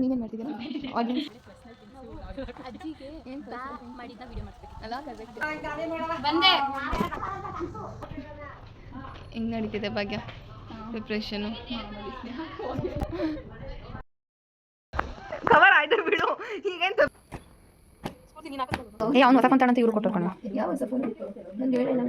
ನೀವೇನು ಮಾಡ್ತಿದ್ದೀರಾ ಆಡಿಯನ್ಸ್ ಬಂದೆ. ಹೆಂಗೆ ನಡೀತಿದೆ ಭಾಗ್ಯ? ಪ್ರಿಪ್ರೇಷನು ಕವರ್ ಆಯ್ತು ಬಿಡು. ಈಗೇನು ಏ ಅವ್ನು ಹೊಸ ಫೋನ್ ಅಂತ ಕೊಟ್ಟರು ಕಣ. ಯಾವ ಹೊಸ ಫೋನ್ ನಂಗೆ ಹೇಳಿಲ್ಲ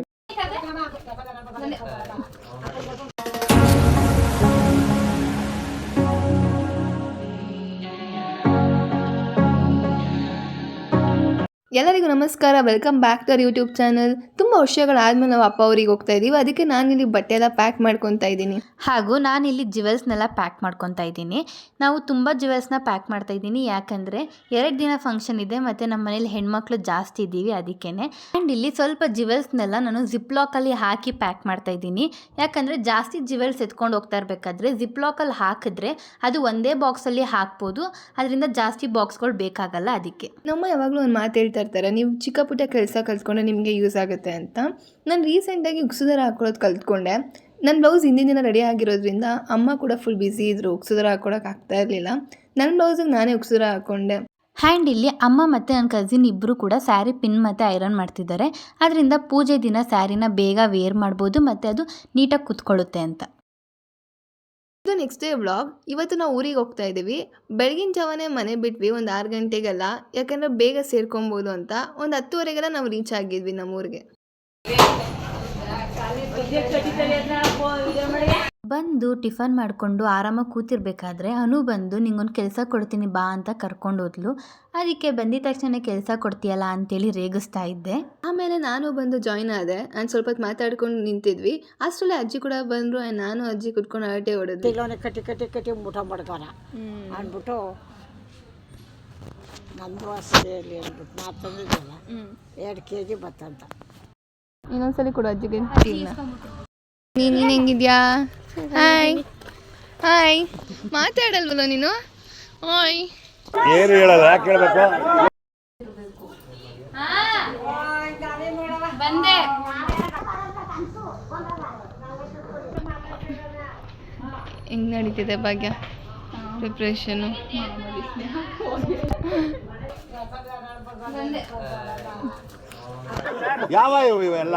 ಎಲ್ಲರಿಗೂ ನಮಸ್ಕಾರ. Welcome back to our YouTube channel ತುಂಬ ವರ್ಷಗಳಾದ್ಮೇಲೆ ನಾವು ಅಪ್ಪ ಅವ್ರಿಗೆ ಹೋಗ್ತಾ ಇದೀವಿ. ಅದಕ್ಕೆ ನಾನು ಇಲ್ಲಿ ಬಟ್ಟೆ ಎಲ್ಲ ಪ್ಯಾಕ್ ಮಾಡ್ಕೊತಾ ಇದ್ದೀನಿ. ಹಾಗೂ ನಾನಿಲ್ಲಿ ಜ್ಯುವೆಲ್ಸ್ನೆಲ್ಲ ಪ್ಯಾಕ್ ಮಾಡ್ಕೊತಾ ಇದ್ದೀನಿ. ನಾವು ತುಂಬ ಜ್ಯುವೆಲ್ಸ್ನ ಪ್ಯಾಕ್ ಮಾಡ್ತಾ ಇದ್ದೀನಿ. ಯಾಕಂದರೆ ಎರಡು ದಿನ ಫಂಕ್ಷನ್ ಇದೆ ಮತ್ತು ನಮ್ಮ ಮನೇಲಿ ಹೆಣ್ಮಕ್ಳು ಜಾಸ್ತಿ ಇದ್ದೀವಿ ಅದಕ್ಕೇ ಆ್ಯಂಡ್ ಇಲ್ಲಿ ಸ್ವಲ್ಪ ಜ್ಯುವೆಲ್ಸ್ನೆಲ್ಲ ನಾನು ಜಿಪ್ ಲಾಕಲ್ಲಿ ಹಾಕಿ ಪ್ಯಾಕ್ ಮಾಡ್ತಾ ಇದ್ದೀನಿ. ಯಾಕಂದರೆ ಜಾಸ್ತಿ ಜ್ಯುವೆಲ್ಸ್ ಎತ್ಕೊಂಡು ಹೋಗ್ತಾ ಇರಬೇಕಾದ್ರೆ ಜಿಪ್ ಲಾಕಲ್ಲಿ ಹಾಕಿದ್ರೆ ಅದು ಒಂದೇ ಬಾಕ್ಸಲ್ಲಿ ಹಾಕ್ಬೋದು. ಅದರಿಂದ ಜಾಸ್ತಿ ಬಾಕ್ಸ್ಗಳು ಬೇಕಾಗಲ್ಲ ಅದಕ್ಕೆ. ನಮ್ಮ ಯಾವಾಗಲೂ ಒಂದು ಮಾತು ಹೇಳ್ತಾ ಇರ್ತಾರೆ. ನೀವು ಚಿಕ್ಕ ಪುಟ್ಟ ಕೆಲಸ ಕಲ್ತ್ಕೊಂಡ್ರೆ ನಿಮಗೆ ಯೂಸ್ ಆಗುತ್ತೆ ಅಂತ. ನಾನು ರೀಸೆಂಟಾಗಿ ಉಕ್ಸುದಾರ ಹಾಕೊಳ್ಳೋದು ಕಲ್ತ್ಕೊಂಡೆ. ನನ್ನ ಬ್ಲೌಸ್ ಹಿಂದಿನ ದಿನ ರೆಡಿ ಆಗಿರೋದ್ರಿಂದ ಅಮ್ಮ ಕೂಡ ಫುಲ್ ಬ್ಯುಸಿ ಇದ್ದರು ಉಕ್ಸುದಾರ ಹಾಕೊಳಕ್ಕೆ ಆಗ್ತಾ ಇರಲಿಲ್ಲ. ನನ್ನ ಬ್ಲೌಸಿಗೆ ನಾನೇ ಉಕ್ಸುದಾರ ಹಾಕ್ಕೊಂಡೆ ಹ್ಯಾಂಡ್ ಇಲ್ಲಿ ಅಮ್ಮ ಮತ್ತು ನನ್ನ ಕಸಿನ್ ಇಬ್ಬರು ಕೂಡ ಸ್ಯಾರಿ ಪಿನ್ ಮತ್ತು ಐರನ್ ಮಾಡ್ತಿದ್ದಾರೆ. ಅದರಿಂದ ಪೂಜೆ ದಿನ ಸ್ಯಾರಿನ ಬೇಗ ವೇರ್ ಮಾಡ್ಬೋದು, ಮತ್ತು ಅದು ನೀಟಾಗಿ ಕುತ್ಕೊಳ್ಳುತ್ತೆ ಅಂತ. ಇದು ನೆಕ್ಸ್ಟ್ ಡೇ ಬ್ಲಾಗ್ ಇವತ್ತು ನಾವು ಊರಿಗೆ ಹೋಗ್ತಾ ಇದ್ದೀವಿ. ಬೆಳಗಿನ ಜಾವನೇ ಮನೆ ಬಿಟ್ವಿ ಒಂದು ಆರು ಗಂಟೆಗೆಲ್ಲ. ಯಾಕಂದರೆ ಬೇಗ ಸೇರ್ಕೊಬೋದು ಅಂತ ಒಂದು ಹತ್ತುವರೆಗೆಲ್ಲ ನಾವು ರೀಚ್ ಆಗಿದ್ವಿ ನಮ್ಮೂರಿಗೆ. ಬಂದು ಟಿಫನ್ ಮಾಡಿಕೊಂಡು ಆರಾಮಾಗಿ ಕೂತಿರ್ಬೇಕಾದ್ರೆ ಅನು ಬಂದು ನಿಂಗೊಂದು ಕೆಲಸ ಕೊಡ್ತೀನಿ ಬಾ ಅಂತ ಕರ್ಕೊಂಡು ಹೋದ್ಲು. ಅದಕ್ಕೆ ಬಂದಿದ ತಕ್ಷಣ ಕೆಲಸ ಕೊಡ್ತೀಯಲ್ಲ ಅಂತೇಳಿ ರೇಗಿಸ್ತಾ ಇದ್ದೆ. ಆಮೇಲೆ ನಾನು ಬಂದು ಜಾಯ್ನ್ ಆದೆ. ನಾನು ಸ್ವಲ್ಪ ಹೊತ್ತು ಮಾತಾಡ್ಕೊಂಡು ನಿಂತಿದ್ವಿ. ಅಷ್ಟರಲ್ಲೇ ಅಜ್ಜಿ ಕೂಡ ಬಂದರು ನಾನು ಅಜ್ಜಿ ಕುತ್ಕೊಂಡು ಅರಟೆ ಹೊಡೆದು ತಿಲೋನೆ ಕಟ್ಟಿ ಕಟ್ಟಿ ಕಟ್ಟಿ ಊಟ ಮಾಡ್ಕೋಣ ಅಂದ್ಬಿಟ್ಟು ನಮ್ಮದು ವಾಸನೆಯಲ್ಲಿ ಅಂದ್ಬಿಟ್ಟು ಎರಡು ಕೆ ಜಿ ಬತ್ತಂತ ಇನ್ನೊಂದ್ಸಲಿ ಕೊಡು ಅಜ್ಜಿಗೆ. ನೀನು ಹೆಂಗಿದ್ಯಾ? ಹಾಯ್ ಹಾಯ್ ಮಾತಾಡಲ್ವಲ್ಲ ನೀನು? ಹಾಯ್ ಏನು ಹೇಳಲ್ಲ ಯಾಕೆ ಹೇಳ್ಬೇಕು? ಬಂದೆ. ಹೆಂಗ್ ನಡೀತಿದೆ ಭಾಗ್ಯ? ಪ್ರಿಪ್ರೇಷನು ಯಾವ ಇವು ಇವೆಲ್ಲ?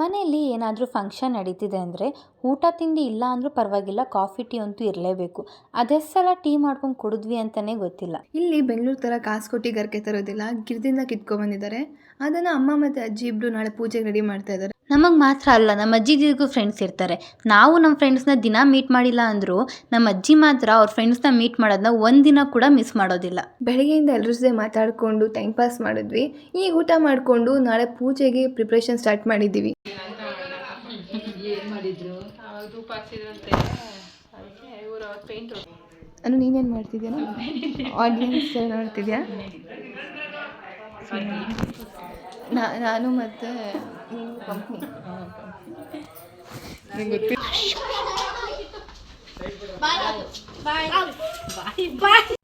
ಮನೆಯಲ್ಲಿ ಏನಾದರೂ ಫಂಕ್ಷನ್ ನಡೀತಿದೆ ಅಂದರೆ ಊಟ ತಿಂಡಿ ಇಲ್ಲ ಅಂದರೂ ಪರವಾಗಿಲ್ಲ ಕಾಫಿ ಟೀ ಅಂತೂ ಇರಲೇಬೇಕು. ಅದೆಷ್ಟು ಸಲ ಟೀ ಮಾಡ್ಕೊಂಡು ಕುಡಿದ್ವಿ ಅಂತಲೇ ಗೊತ್ತಿಲ್ಲ. ಇಲ್ಲಿ ಬೆಂಗಳೂರು ಥರ ಕಾಸು ಕೊಟ್ಟು ಗರ್ಕೆ ತರೋದಿಲ್ಲ ಗಿಡದಿಂದ ಕಿತ್ಕೊಂಡ್ಬಂದಿದ್ದಾರೆ ಅದನ್ನು ಅಮ್ಮ ಮತ್ತು ಅಜ್ಜಿ ಇಬ್ಬರು ನಾಳೆ ಪೂಜೆಗೆ ರೆಡಿ ಮಾಡ್ತಾ ಇದ್ದಾರೆ. ನಮಗೆ ಮಾತ್ರ ಅಲ್ಲ ನಮ್ಮ ಅಜ್ಜಿದಿಗೂ ಫ್ರೆಂಡ್ಸ್ ಇರ್ತಾರೆ. ನಾವು ನಮ್ಮ ಫ್ರೆಂಡ್ಸ್ನ ದಿನ ಮೀಟ್ ಮಾಡಿಲ್ಲ ಅಂದರೂ ನಮ್ಮ ಅಜ್ಜಿ ಮಾತ್ರ ಅವ್ರ ಫ್ರೆಂಡ್ಸ್ನ ಮೀಟ್ ಮಾಡೋದನ್ನ ಒಂದಿನ ಕೂಡ ಮಿಸ್ ಮಾಡೋದಿಲ್ಲ. ಬೆಳಗ್ಗೆಯಿಂದ ಎಲ್ಲರ ಜೊತೆ ಮಾತಾಡಿಕೊಂಡು ಟೈಮ್ ಪಾಸ್ ಮಾಡಿದ್ವಿ. ಈಗ ಊಟ ಮಾಡಿಕೊಂಡು ನಾಳೆ ಪೂಜೆಗೆ ಪ್ರಿಪ್ರೇಷನ್ ಸ್ಟಾರ್ಟ್ ಮಾಡಿದ್ದೀವಿ. ಅನು ನೀನೇನು ಮಾಡ್ತಿದ್ಯಾ? ಆಡಿಯನ್ಸ್ ನೋಡ್ತಿದ್ಯಾ? ನಾನು ಮತ್ತೆ ಕಂಪ್ನಿ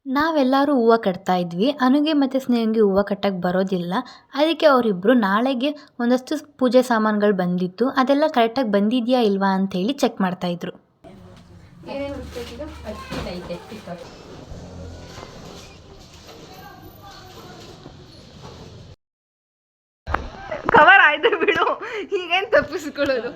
ನಾವೆಲ್ಲರೂ ಹೂವು ಕಟ್ತಾ ಇದ್ವಿ. ಅನುಗೆ ಮತ್ತು ಸ್ನೇಹಿಗೆ ಹೂವು ಕಟ್ಟಕ್ಕೆ ಬರೋದಿಲ್ಲ. ಅದಕ್ಕೆ ಅವರಿಬ್ಬರು ನಾಳೆಗೆ ಒಂದಷ್ಟು ಪೂಜೆ ಸಾಮಾನುಗಳು ಬಂದಿತ್ತು. ಅದೆಲ್ಲ ಕರೆಕ್ಟಾಗಿ ಬಂದಿದೆಯಾ ಇಲ್ವಾ ಅಂತ ಹೇಳಿ ಚೆಕ್ ಮಾಡ್ತಾಯಿದ್ರು ಕವರ್ ಆಯ್ತು ಬಿಡು ತಪ್ಪಿಸ್ಕೊಳ್ಳೋದು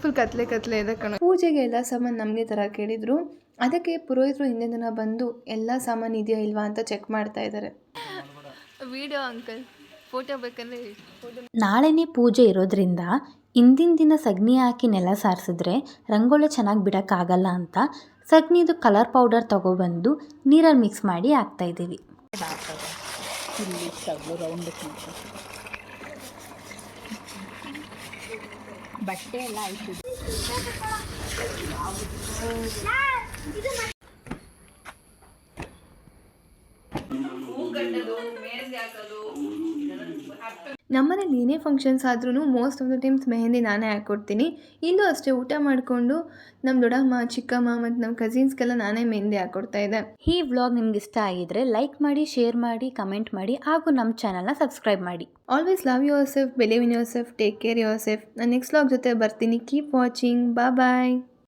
ಫುಲ್ ಕತ್ಲೆ ಕತ್ಲೆ ಇದೆ ಕಣ. ಪೂಜೆಗೆ ಎಲ್ಲ ಸಾಮಾನು ನಮಗೆ ಥರ ಕೇಳಿದ್ರು ಅದಕ್ಕೆ ಪುರೋಹಿತರು ಹಿಂದಿನ ದಿನ ಬಂದು ಎಲ್ಲ ಸಾಮಾನು ಇದೆಯಾ ಇಲ್ವಾ ಅಂತ ಚೆಕ್ ಮಾಡ್ತಾ ಇದ್ದಾರೆ ವಿಡಿಯೋ ಅಂಕಲ್ ಫೋಟೋ ಬೇಕಂದ್ರೆ ನಾಳೆನೇ ಪೂಜೆ ಇರೋದ್ರಿಂದ ಹಿಂದಿನ ದಿನ ಸಗ್ನಿ ಹಾಕಿ ನೆಲ ಸಾರಿಸಿದ್ರೆ ರಂಗೋಲಿ ಚೆನ್ನಾಗಿ ಬಿಡೋಕ್ಕಾಗಲ್ಲ ಅಂತ ಸಗಣಿದು ಕಲರ್ ಪೌಡರ್ ತೊಗೊಬಂದು ನೀರಲ್ಲಿ ಮಿಕ್ಸ್ ಮಾಡಿ ಹಾಕ್ತಾ ಬಟ್ಟೆ ಎಲ್ಲ ಆಯ್ತು ನಮ್ಮನೆ ಮನೇಲಿ ಏನೇ ಫಂಕ್ಷನ್ಸ್ ಆದ್ರೂ most of the times mehndi ನಾನೇ ಹಾಕ್ಕೊಡ್ತೀನಿ ಇಲ್ಲೂ ಅಷ್ಟೇ ಊಟ ಮಾಡಿಕೊಂಡು ನಮ್ಮ ದೊಡ್ಡಮ್ಮ, ಚಿಕ್ಕಮ್ಮ ಮತ್ತು ನಮ್ಮ ಕಸಿನ್ಸ್ಗೆಲ್ಲ ನಾನೇ ಮೆಹಂದಿ ಹಾಕ್ಕೊಡ್ತಾ ಇದ್ದೆ. ಈ ವ್ಲಾಗ್ ನಿಮ್ಗೆ ಇಷ್ಟ ಆಗಿದ್ರೆ ಲೈಕ್ ಮಾಡಿ ಶೇರ್ ಮಾಡಿ ಕಮೆಂಟ್ ಮಾಡಿ ಹಾಗೂ ನಮ್ಮ ಚಾನಲ್ನ ಸಬ್ಸ್ಕ್ರೈಬ್ ಮಾಡಿ. Always love yourself believe in yourself take care yourself ನಾನು ನೆಕ್ಸ್ಟ್ ವ್ಲಾಗ್ ಜೊತೆ ಬರ್ತೀನಿ. ಕೀಪ್ ವಾಚಿಂಗ್ ಬಾ ಬಾಯ್